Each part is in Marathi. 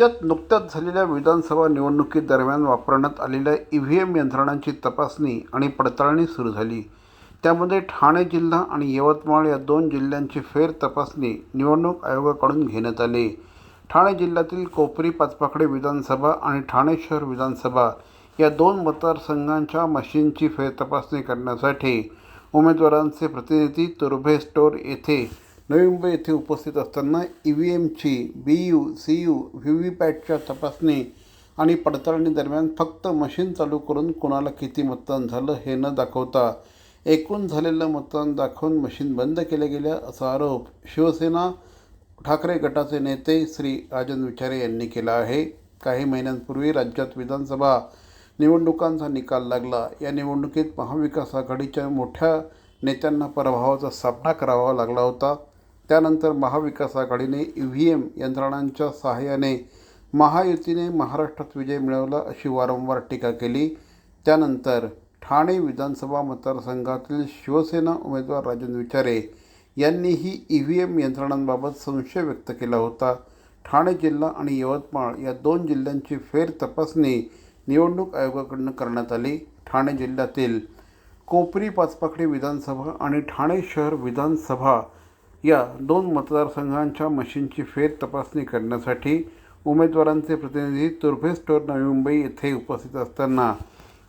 राज्यात नुकत्याच झालेल्या विधानसभा निवडणुकीदरम्यान वापरण्यात आलेल्या ई व्ही एम यंत्रणांची तपासणी आणि पडताळणी सुरू झाली. त्यामध्ये ठाणे जिल्हा आणि यवतमाळ या दोन जिल्ह्यांची फेर तपासणी निवडणूक आयोगाकडून घेण्यात आली. ठाणे जिल्ह्यातील कोपरी पाचपाकडे विधानसभा आणि ठाणे शहर विधानसभा या दोन मतदारसंघांच्या मशीनची फेर तपासणी करण्यासाठी उमेदवारांचे प्रतिनिधी तुर्भे स्टोर येथे नवी मुंबई येथे उपस्थित असताना E V एमची B U C U V V पॅटच्या तपासणी आणि पडताळणी दरम्यान फक्त मशीन चालू करून कोणाला किती मतदान झालं हे न दाखवता एकूण झालेलं मतदान दाखवून मशीन बंद केल्या गेल्या असा आरोप शिवसेना ठाकरे गटाचे नेते श्री राजन विचारे यांनी केला आहे. काही महिन्यांपूर्वी राज्यात विधानसभा निवडणुकांचा निकाल लागला. या निवडणुकीत महाविकास आघाडीच्या मोठ्या नेत्यांना पराभवाचा सामना करावा लागला होता. त्यानंतर महाविकास आघाडीने ई व्ही एम यंत्रणांच्या सहाय्याने महायुतीने महाराष्ट्रात विजय मिळवला अशी वारंवार टीका केली. त्यानंतर ठाणे विधानसभा मतदारसंघातील शिवसेना उमेदवार राजन विचारे यांनीही ई व्ही एम यंत्रणांबाबत संशय व्यक्त केला होता. ठाणे जिल्हा आणि यवतमाळ या दोन जिल्ह्यांची फेर तपासणी निवडणूक आयोगाकडून करण्यात आली. ठाणे जिल्ह्यातील कोपरी पाचपाखडी विधानसभा आणि ठाणे शहर विधानसभा या दोन मतदारसंघांच्या मशीनची फेर तपासणी करण्यासाठी उमेदवारांचे प्रतिनिधी तुर्भे स्टोर नवी मुंबई येथे उपस्थित असताना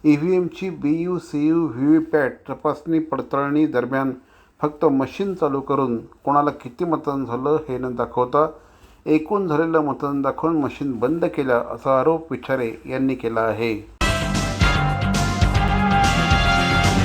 E V एमची B U C U V V PAT तपासणी पडताळणी दरम्यान फक्त मशीन चालू करून कोणाला किती मतदान झालं हे न दाखवता एकूण झालेलं मतदान दाखवून मशीन बंद केलं असा आरोप विचारे यांनी केला आहे.